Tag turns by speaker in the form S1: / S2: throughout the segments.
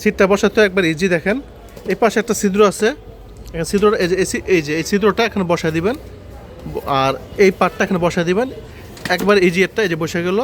S1: সিটটা বসাতে একবার ইজি দেখেন। এই পাশে একটা ছিদ্র আছে। ছিদ্রটা, এই যে এই যে, এই ছিদ্রটা এখানে বসায় দিবেন। আর এই পাটটা এখানে বসায় দিবেন। একবার ইজি একটা, এই যে, বসে গেল।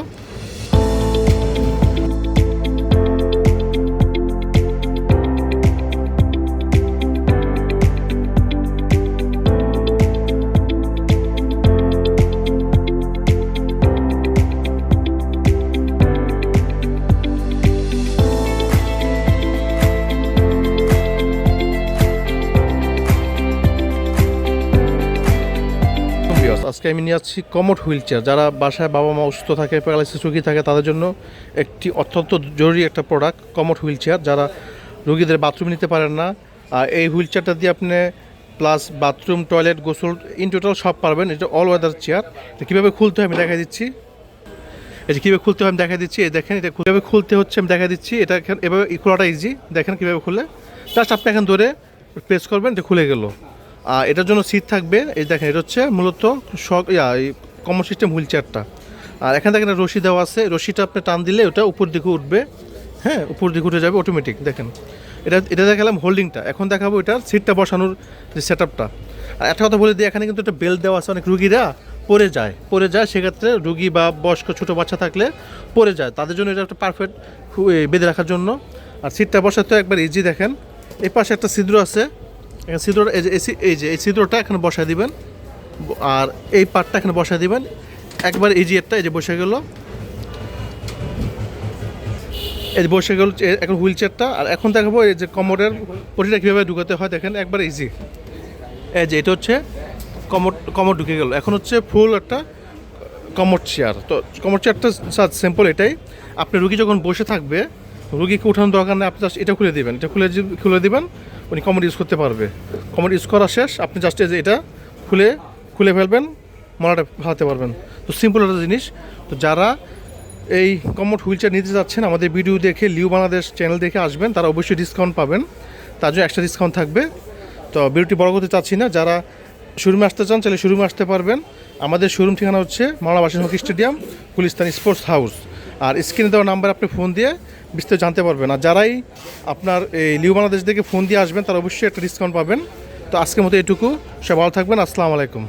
S1: আজকে আমি নিয়ে আসছি কমোড হুইল চেয়ার যারা বাসায় বাবা মা অসুস্থ থাকে প্যারালাইসিস রোগী থাকে, তাদের জন্য একটি অত্যন্ত জরুরি একটা প্রোডাক্ট কমোড হুইল চেয়ার যারা রুগীদের বাথরুম নিতে পারেন না, আর এই হুইল চেয়ারটা দিয়ে আপনি প্লাস বাথরুম টয়লেট গোসল ইন টোটাল সব পারবেন। এটা অল ওয়েদার চেয়ার এটা কীভাবে খুলতে হয় আমি দেখা দিচ্ছি। এটা কীভাবে খুলতে হয় আমি দেখা দিচ্ছি। এই দেখেন, এটা কীভাবে খুলতে হচ্ছে আমি দেখা দিচ্ছি। এটা এভাবে খোলাটা ইজি দেখেন কীভাবে খুলে জাস্ট আপনি এখন ধরে প্রেস করবেন, এটা খুলে গেল। এটার জন্য সিট থাকবে। এই দেখেন, এটা হচ্ছে মূলত শক ইয়া কমন সিস্টেম হুইল চেয়ারটা আর এখানে দেখেন রশি দেওয়া আছে। রশিটা আপনি টান দিলে ওটা উপর দিকে উঠবে। হ্যাঁ উপর দিকে উঠে যাবে অটোমেটিক দেখেন। এটা এটা দেখালাম হোল্ডিংটা এখন দেখাবো এটার সিটটা বসানোর যে সেট আপটা আর একটা কথা বলে দিই, এখানে কিন্তু একটা বেল্ট দেওয়া আছে। অনেক রুগীরা পড়ে যায়। পড়ে যায়, সেক্ষেত্রে রুগী বা বয়স্ক ছোটো বাচ্চা থাকলে পড়ে যায়। তাদের জন্য এটা একটা পারফেক্ট বেঁধে রাখার জন্য। আর সিটটা বসাতে একবার ইজি দেখেন। এই পাশে একটা ছিদ্র আছে। ছিদ্রটা, এই যে, এই এই যে, এই ছিদ্রটা এখানে বসায় দিবেন। আর এই পার্টটা এখানে বসায় দিবেন। একবার ইজি একটা, এই যে বসে গেল। এই যে বসে গেল এখন হুইল চেয়ারটা। আর এখন দেখাবো এই যে কমোডের পটিটা কীভাবে ঢুকাতে হয়। দেখেন, একবার ইজি এই যে, এটা হচ্ছে কমোড কমোড ঢুকে গেল। এখন হচ্ছে ফুল একটা কমোড চেয়ার। তো কমোড চেয়ারটা সিম্পল এটাই। আপনি রুগী যখন বসে থাকবে, রুগীকে উঠানোর দরকার নেই। আপনি এটা খুলে দিবেন। এটা খুলে খুলে দিবেন উনি কমোড ইউজ করতে পারবে। কমোড ইউজ করা শেষ, আপনি জাস্ট যে এটা খুলে খুলে ফেলবেন, মলাটা ভালাতে পারবেন। তো সিম্পল একটা জিনিস। তো যারা এই কমোড হুইল চেয়ার নিতে যাচ্ছেন, আমাদের ভিডিও দেখে লিউ বাংলাদেশ চ্যানেল দেখে আসবেন, তারা অবশ্যই ডিসকাউন্ট পাবেন। তার জন্য এক্সট্রা ডিসকাউন্ট থাকবে। তো ভিডিওটি বড় করতে চাচ্ছি না, যারা শোরুমে আসতে চান তাহলে শোরুমে আসতে পারবেন। আমাদের শোরুম ঠিকানা হচ্ছে Maulana hockey stadium Gulistan sports house. আর স্ক্রিনে দেওয়া নাম্বার আপনি ফোন দিয়ে বিস্তারিত জানতে পারবেন। আর যারাই আপনার এই লিউ বাংলাদেশ থেকে ফোন দিয়ে আসবেন, তারা অবশ্যই একটা ডিসকাউন্ট পাবেন। তো আজকের মতো এটুকু। সে ভালো থাকবেন। আসসালামু আলাইকুম।